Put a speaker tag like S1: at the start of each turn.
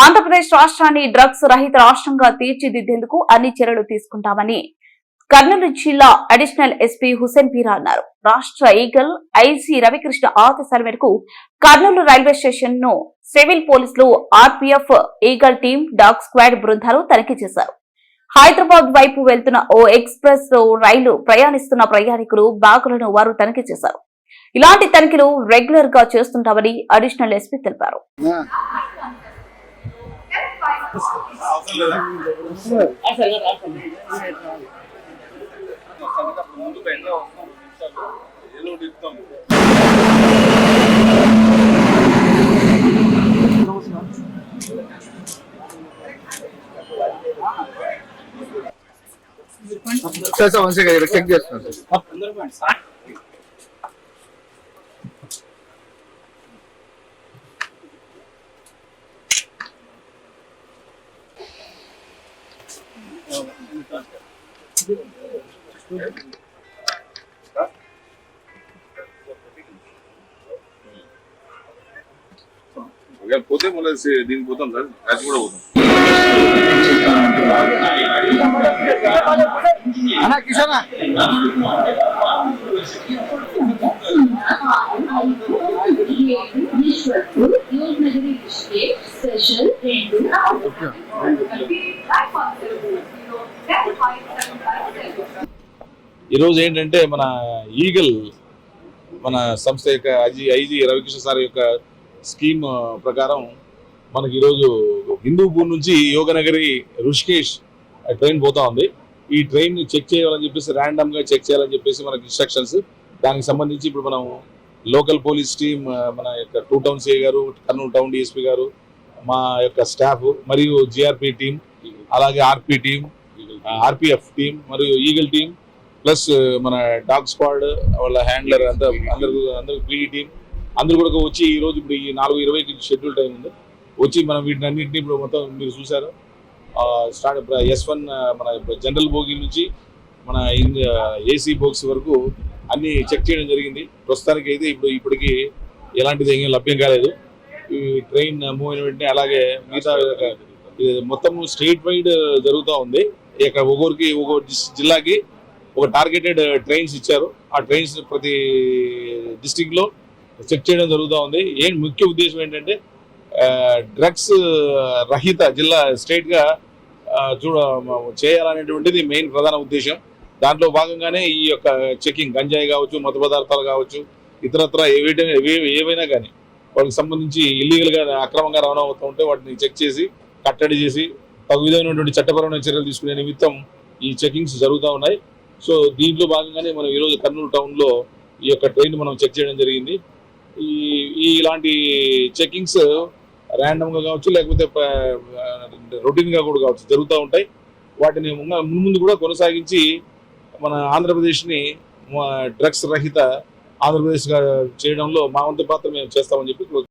S1: ఆంధ్రప్రదేశ్ రాష్ట్రాన్ని డ్రగ్స్ రహిత రాష్ట్రంగా తీర్చిదిద్దేందుకు అన్ని చర్యలు తీసుకుంటామని కర్నూలు జిల్లా అడిషనల్ ఎస్పీ హుసేన్ పీరా అన్నారు. రాష్ట్ర ఈగల్ ఐసీ రవికృష్ణ ఆదేశాల మేరకు కర్నూలు రైల్వే స్టేషన్ను సివిల్ పోలీసులు RPF eagle team dog squad బృందాలు తనిఖీ చేశారు. హైదరాబాద్ వైపు వెళ్తున్న ఓ ఎక్స్ప్రెస్ రైలు ప్రయాణిస్తున్న ప్రయాణికులు బ్యాగులను వారు తనిఖీ చేశారు. ఇలాంటి తనిఖీలు రెగ్యులర్గా చేస్తుంటామని అడిషనల్ ఎస్పీ తెలిపారు.
S2: Sir sir one second check చేస్తున్నాను సార్.
S3: ఒకవేళ పోతే మళ్ళీ సే- దీనికి పోతాం సార్ అది కూడా పోతాం
S2: అన్నా కిషనా
S4: ఈశ్వర్పూర్ యోగనగరి డిస్ట్రిక్ట్ సెషన్ రెండు
S3: ఈరోజు ఏంటంటే మన ఈగల్ మన సంస్థ యొక్క I G I G Ravikrishna sir యొక్క స్కీమ్ ప్రకారం మనకి ఈరోజు హిందూపూర్ నుంచి యోగనగరి ఋషికేష్ ట్రైన్ పోతా ఉంది. ఈ ట్రైన్ చెక్ చేయాలని చెప్పేసి ర్యాండమ్గా చెక్ చేయాలని చెప్పేసి మనకి ఇన్స్ట్రక్షన్స్ దానికి సంబంధించి ఇప్పుడు మనం లోకల్ పోలీస్ టీమ్ మన యొక్క టూ టౌన్ సిఐ గారు కర్నూలు టౌన్ డిఎస్పీ గారు మా యొక్క స్టాఫ్ మరియు జిఆర్పి టీం అలాగే ఆర్పి టీం ఆర్పిఎఫ్ టీం మరియు ఈగల్ టీం ప్లస్ మన డాగ్ స్క్వాడ్ వాళ్ళ హ్యాండ్లర్ అంతా అందరు అందరు పీడీ టీం అందరు కూడా వచ్చి ఈ రోజు ఇప్పుడు ఈ నాలుగు ఇరవైకి షెడ్యూల్ టైం ఉంది. వచ్చి మనం వీటిని అన్నింటినీ ఇప్పుడు మొత్తం మీరు చూసారు స్టార్ట్ ఎస్ వన్ మన జనరల్ బోగి నుంచి మన ఏసీ బోక్స్ వరకు అన్ని చెక్ చేయడం జరిగింది. ప్రస్తుతానికి అయితే ఇప్పుడు ఇప్పటికి ఎలాంటిది ఏమీ లభ్యం కాలేదు. ఈ ట్రైన్ మూవ్ అయిన వెంటనే అలాగే మిగతా మొత్తం స్టేట్ వైడ్ జరుగుతూ ఉంది. ఇక్కడ ఒక్కొరికి ఒక్కో జిల్లాకి ఒక టార్గెటెడ్ ట్రైన్స్ uh, ఇచ్చారు. ఆ ట్రైన్స్ ప్రతి డిస్టిక్లో చెక్ చేయడం జరుగుతూ ఉంది. ఏం ముఖ్య ఉద్దేశం ఏంటంటే డ్రగ్స్ uh, రహిత జిల్లా స్టేట్గా చూడ చేయాలనేటువంటిది మెయిన్ ప్రధాన ఉద్దేశం. దాంట్లో భాగంగానే ఈ యొక్క చెకింగ్ గంజాయి కావచ్చు మత పదార్థాలు కావచ్చు ఇతరత్ర ఏవైనా ఏవే- ఏవైనా కానీ వాళ్ళకి సంబంధించి ఇల్లీగల్గా అక్రమంగా రవాణా అవుతూ ఉంటే వాటిని చెక్ చేసి కట్టడి చేసి తగు విధమైనటువంటి చట్టపరమైన చర్యలు తీసుకునే నిమిత్తం ఈ చెకింగ్స్ జరుగుతూ ఉన్నాయి. సో దీంట్లో భాగంగానే మనం ఈరోజు కర్నూలు టౌన్లో ఈ యొక్క ట్రైన్ మనం చెక్ చేయడం జరిగింది. ఈ ఈ ఇలాంటి చెకింగ్స్ ర్యాండమ్గా కావచ్చు లేకపోతే రొటీన్గా కూడా కావచ్చు జరుగుతూ ఉంటాయి. వాటిని ముందు మున్ముందు కూడా కొనసాగించి మన ఆంధ్రప్రదేశ్ని డ్రగ్స్ రహిత ఆంధ్రప్రదేశ్గా చేయడంలో మా వంతు పాత్ర మేము చేస్తామని చెప్పి